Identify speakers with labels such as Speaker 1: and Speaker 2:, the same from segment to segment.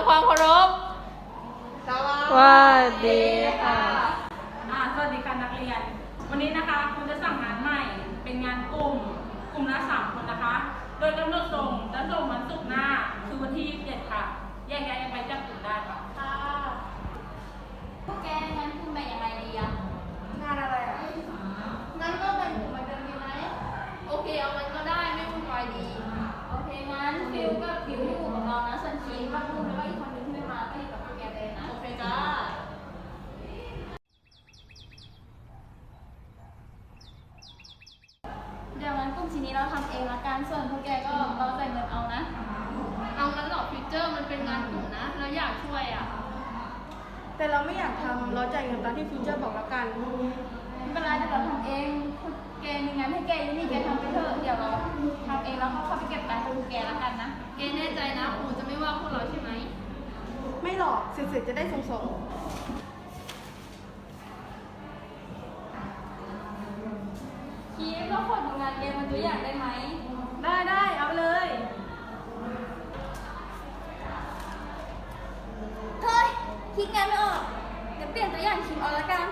Speaker 1: ำความเคารพ
Speaker 2: สวัส
Speaker 1: สวัสดีค่ะ
Speaker 3: อ่าสวัสดีค่ะนักเรียน วันนี้นะคะคุณจะสั่งงานใหม่ เป็นงานกลุ่ม กลุ่มละสามคนนะคะ โดยกำหนดส่งจะส่งวันศุกร์หน้า คือวันที่ 27 ค่ะ แยกย้ายกันไปจับกลุ่มได้ค่ะ
Speaker 1: ค่ะพวกแกงั้นคุณไปยังไงดีอะ
Speaker 2: งานอะไรอะ
Speaker 1: งั้นก็เป็นกลุ่มเหมือนเดิมดีไหมโอเคเอามันก็ได้ไม่วุ่นวายดี โอเคงั้นฟิลกับฟิวที่อยู่กับเรานะส่วนชีกับคุณแล้วก็อีกคนนึงที่ไม่มาก็อยู่กับพวกแกไปเลยนะ โอเคจ้า เดี๋ยวงั้นกลุ่มทีนี้เราทำเองละกันส่วนพวกแกก็เราจ่ายเงินเอานะ เอางั้นหรอฟิวเจอร์มันเป็นงานกลุ่มนะ เราอยากช่วยอะ
Speaker 2: แต่เราไม่อยากทำเราจ่ายเงินตามที่ฟิวเจอร์บอกแล้วกัน
Speaker 1: ไม่เป็นไรเดี๋ยวเราทำเองคุณแกมีงานให้แกอยู่นี่แกทำไปเถอะเดี๋ยวเราทำเองแล้วก็เข้าไปเก็บตังค์คุณแกแล้วกันนะแกแน่ใจนะครูจะไม่ว่าพวกเราใช่ไหม
Speaker 2: ไม่หรอกเสร็จๆจะได้ส่งส่ง
Speaker 1: คีฟก็ขอดูงานแกมันตัวอย่างได้ไหม
Speaker 2: ได้ได้เอาเลย
Speaker 1: เฮ้ย คิดงานไม่ออก เดี๋ยวเปลี่ยนตัวอย่างคิมเอาละกัน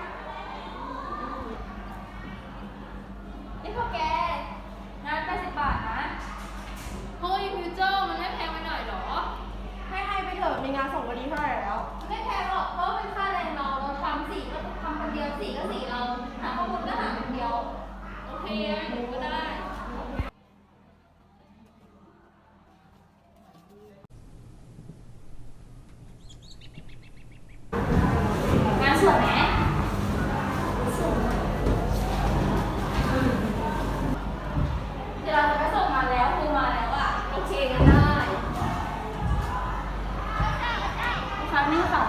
Speaker 1: นี่พวกแก งาน80บาทนะ เฮ้ยฟิวเจอร์มันไม่แพงไปหน่อยหรอ
Speaker 2: ให้ให้ไปเถอะมีงานส่งวันนี้เท่าไหร่แล้ว
Speaker 1: ไม่แพงหรอกเพราะว่าเป็นค่าแรงเราเราทำสี่ก็ทำคนเดียวสี่ก็สี่เรา หาข้อมูลก็หาคนเดียว โอเคหนูก็ได้ งาน สวยไหมเดี๋ยวเราจะไปส่งมาแล้วครูมาแล้วอะโอเคกันได้ครับนี่ค่ะ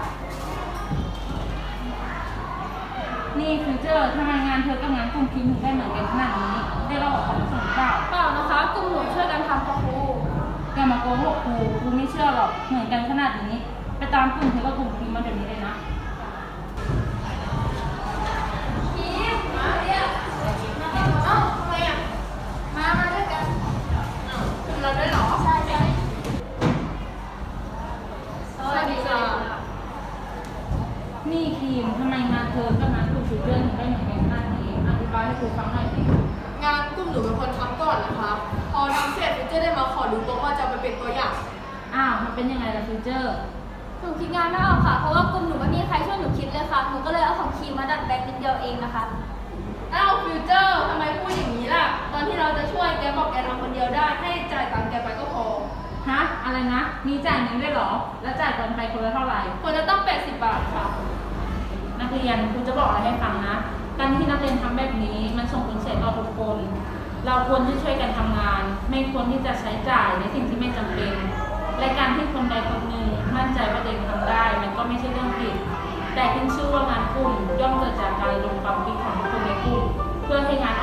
Speaker 3: นี่ฟิวเจอร์ทำไมงานเธอกับงานกลุ่มคิมถึงได้เหมือนกันขนาดนี้ได้เราออกความส่งเปล่า
Speaker 1: เปล่านะคะกลุ่มหนูช่วยกันทำค่ะครู
Speaker 3: อย่ามาโกหกครูครูไม่เชื่อหรอกเหมือนกันขนาดนี้ ไปตามกลุ่มเธอกับกลุ่มคิมมาเดี๋ยวนี้เลยนะ ธิบายให้ครูฟังหน่อยสิ
Speaker 2: งานกลุ่มหนูเป็นคนทำก่อนนะคะ พอทำเสร็จฟิวเจอร์ได้มาขอดูโต๊ะว่าจะเอาไปเป็นตัวอย่าง
Speaker 3: อ้าวมันเป็นยังไงล่ะฟิวเจอร์
Speaker 1: หนูคิดงานไม่ออกค่ะ เพราะว่ากลุ่มหนูไม่มีใครช่วยหนูคิดเลยค่ะ หนูก็เลยเอาของคีมมาดัดแปลงนิดเดียวเองนะคะ
Speaker 2: อ้าวฟิวเจอร์ทำไมพูดอย่างนี้ล่ะ ตอนที่เราจะช่วยแกบอกแกทำคนเดียวได้ ให้จ่ายตังค์แกไปก็พอ
Speaker 3: ฮะอะไรนะ มีจ่ายเงินด้วยเหรอ แล้วจ่ายกันไปคนละเท่าไหร่
Speaker 2: ควรจะต้อง 80 บาทค่ะ
Speaker 3: นักเรียนครูจะบอกอะไรให้ฟังนะ การที่นักเรียนทำแบบนี้มันส่งผลเสียต่อทุกคน เราควรที่ช่วยกันทำงาน ไม่ควรที่จะใช้จ่ายในสิ่งที่ไม่จำเป็น และการที่คนใดคนหนึ่งมั่นใจว่าเด็กทำได้ มันก็ไม่ใช่เรื่องผิด แต่ขึ้นชื่อว่างานกลุ่มย่อมเกิดจากการลงความคิดของคนในกลุ่มเพื่อให้งาน